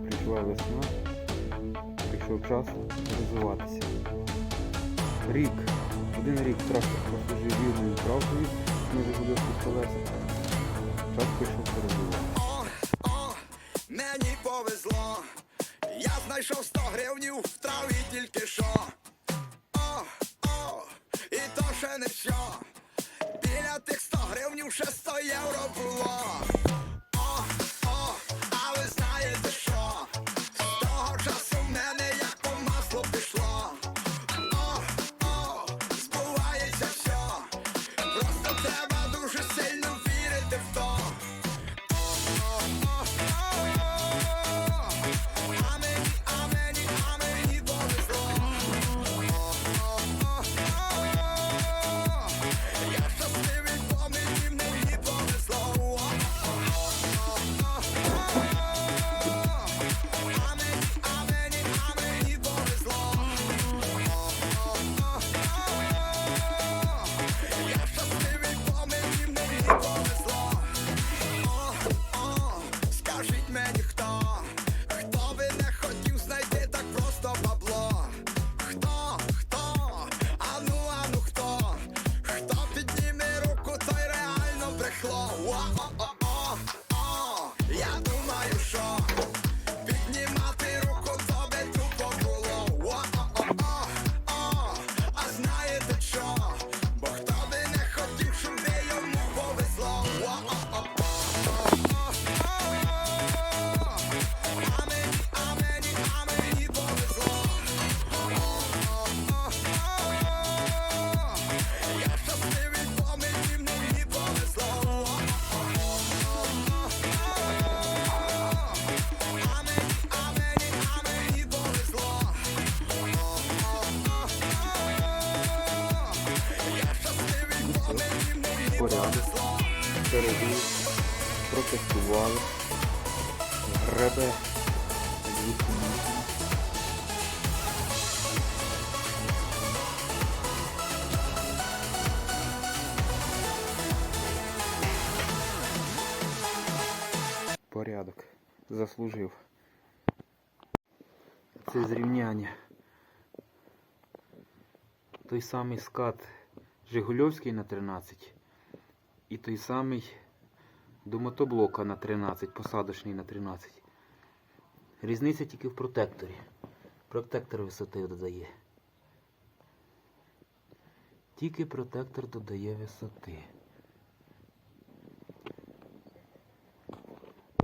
Прийшла весна, прийшов час розвиватися. Рік, один рік трактор прослужив вірною правдою на Жигульовських колесах. Час прийшов перебувати. О, о, мені повезло. Я знайшов 100 гривнів в траві тільки що. О, о, і то ще не що. Біля тих 100 гривнів ще 100 євро було. Порядок. Перебіг, протестували, гребе, звідки можна. Порядок. Заслужив. Це зрівняння. Той самий скат Жигульовський на 13 і той самий до мотоблока на 13, посадочний на 13. Різниця тільки в протекторі. Протектор висоти додає. Тільки протектор додає висоти.